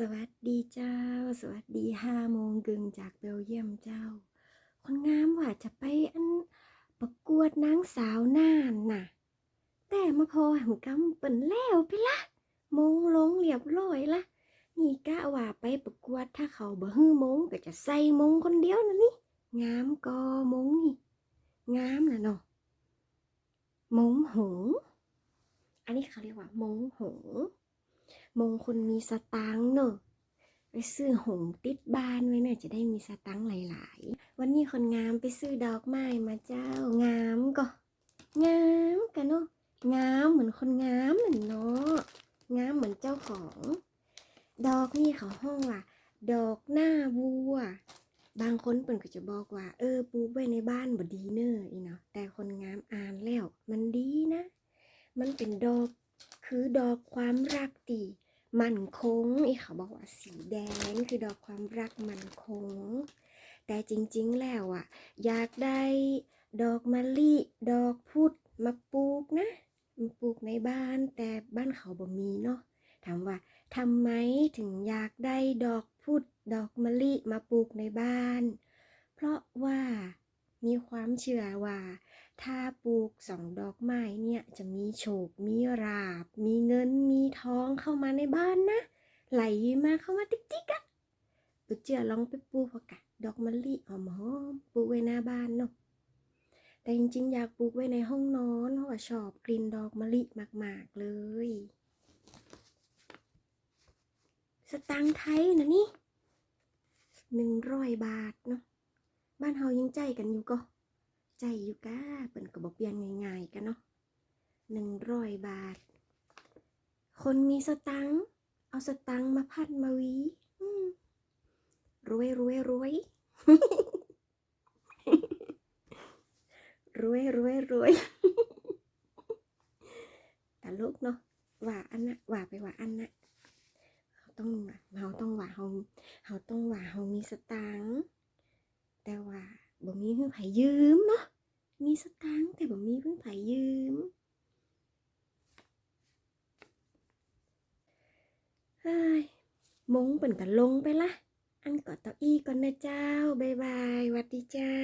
สวัสดีเจ้า สวัสดีห้าโมงกึ่งจากเบลเยียมเจ้า คนงามว่าจะไปอันประกวดนางสาวน่านน่ะ แต่มาพอหำกำเปิ่นแล้วไปละมงลงเรียบร้อยละนี่กะว่าไปประกวดถ้าเขาบ่ฮื้อมงก็จะใส่มงคนเดียวนะนี่งามก็มงนี่งามนะเนาะมงหง อันนี้เขาเรียกว่ามงหง มงคนมีสตังค์เนอะไปซื้อหงส์ติดบ้านไว้เนี่ยจะได้มีสตังค์หลาย ๆ วันนี้คนงามไปซื้อดอกไม้มาเจ้างามก็งามกันเนาะงามเหมือนคนงามเหมือนเนาะงามเหมือนเจ้าของ ดอกนี่เขาห้องว่าดอกหน้าวัว บางคนเปิ่นก็จะบอกว่า เออปลูกไว้ในบ้านบ่ดีเนอะอีเนาะแต่คนงามอ่านแล้ว มันดีนะ มันเป็นดอกคือดอกความรักตี มันคงอีเขาบอกว่าสีแดงคือดอกความรักมันคง แต่จริงๆแล้วอะ อยากได้ดอกมะลิดอกพุธมาปลูกนะมาปลูกในบ้านแต่บ้านเขาบ่มีเนาะถามว่าทำไมถึงอยากได้ดอกพุธดอกมะลิมาปลูกในบ้าน เพราะว่ามีความเชื่อว่า ถ้าปลูกสองดอกไม้เนี่ยจะมีโชค มีราบ มีเงิน มีทองเข้ามาในบ้านนะ ไหลมาเข้ามาติ๊กติ๊กอะปุเจือลองไปปลูกพอกะดอกมะลิหอมหอมๆปลูกไว้หน้าบ้านเนาะ แต่จริงๆ อยากปลูกไว้ในห้องนอนเพราะว่าชอบกลิ่นดอกมะลิมากๆเลย สตังค์ไทยนะนี่หนึ่งร้อยบาทเนาะ บ้านเฮายังใจกันอยู่ก็ ใจอยู่ก้าเปิ่นก็บอกเปลี่ยนง่ายๆกันเนาะหนึ่งร้อยบาท คนมีสตังค์เอาสตังค์มาพัดมาวีรวยรวยรวยรวยรวยรวยตลกเนาะว่าอันนะว่าไปว่าอันนะเขาต้องเราต้องว่าเราเราต้องว่าเรามีสตังค์ มีเพื่อนไผยืมเนาะ มีสตางค์แต่บ่มีเพื่อนไผยืมเฮ้ยมงเป็นกันลงไปละ อันกอดเต้าอี้ก่อนนะเจ้า บายบายวัดดีเจ้า